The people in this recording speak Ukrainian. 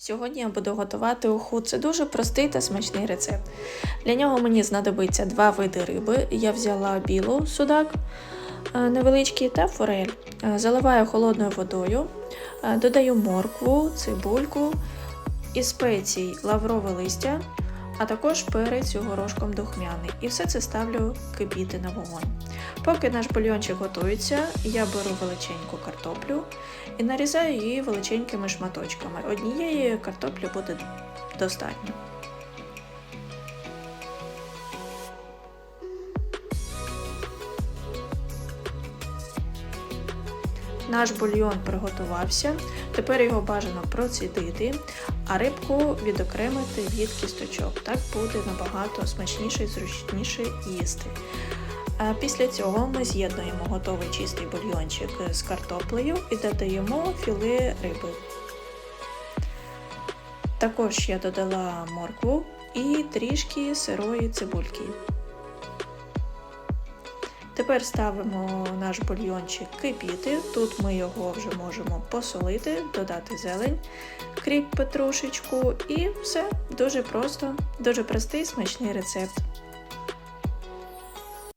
Сьогодні я буду готувати уху. Це дуже простий та смачний рецепт. Для нього мені знадобиться два види риби. Я взяла білу судак е, невеличкий та форель. Е, Заливаю холодною водою, е, додаю моркву, цибульку і спецій лаврове листя, а також перець горошком духмяний. І все це ставлю кипіти на вогонь. Поки наш бульйончик готується, я беру величеньку картоплю і нарізаю її величенькими шматочками. Однієї картоплі буде достатньо. Наш бульйон приготувався, тепер його бажано процідити, а рибку відокремити від кісточок. Так буде набагато смачніше і зручніше їсти. Після цього ми з'єднуємо готовий чистий бульйончик з картоплею і додаємо філе риби. Також я додала моркву і трішки сирої цибульки. Тепер ставимо наш бульйончик кипіти. Тут ми його вже можемо посолити, додати зелень, кріп петрушечку і все дуже просто, дуже простий смачний рецепт.